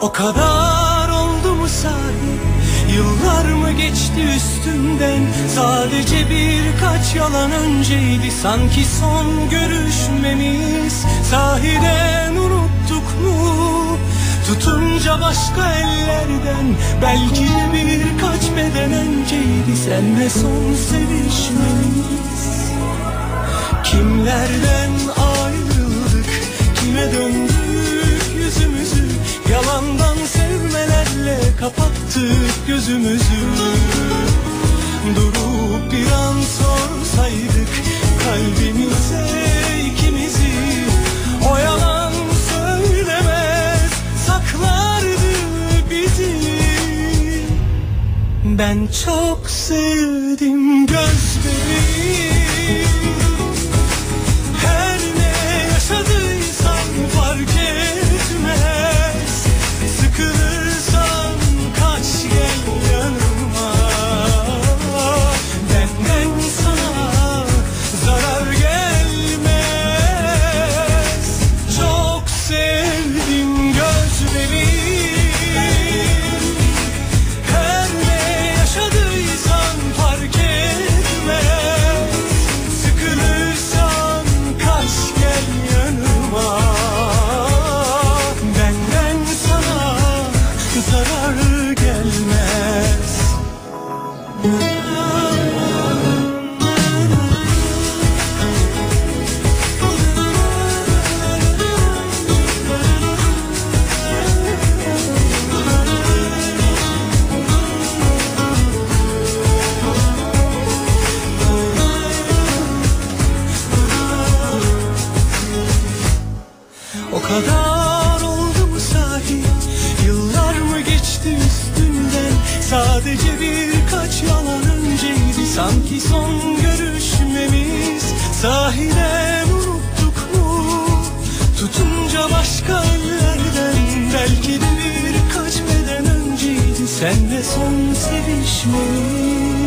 O kadar oldu mu sahi? Yıllar mı geçti üstünden. Sadece birkaç yalan önceydi. Sanki son görüşmemiz. Sahiden unuttuk mu? Tutunca başka ellerden. Belki de birkaç beden önceydi. Senle son sevişmemiz. Kimlerden ayrıldık? Kime döndük yüzümüzü? Yalandan sevmelerle kapattık gözümüzü Durup bir an sorsaydık Kalbimize ikimizi O yalan söylemez Saklardı bizi. Ben çok sevdim gözleri her kadar oldu mu sahi? Yıllar mı geçti üstünden? Sadece birkaç yalan önceydi. Sanki son görüşmemiz Sahiden unuttuk mu? Tutunca başka ellerden Belki de birkaç beden önceydi. Senle son sevişmemiz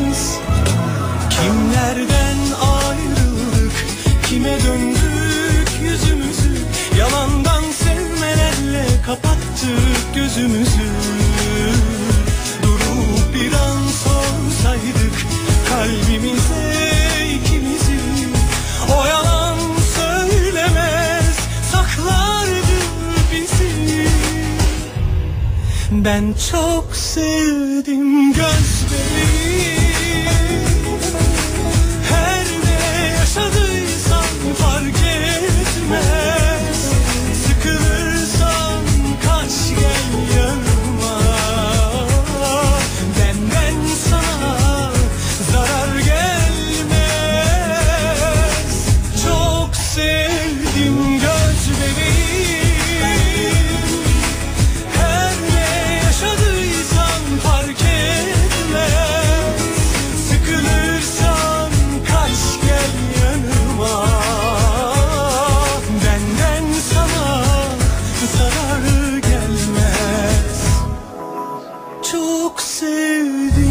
kapattık gözümüzü Durup bir an sorsaydık Kalbimize ikimizi O yalan söylemez Saklardı bizi. Ben çok sevdim gözleri you.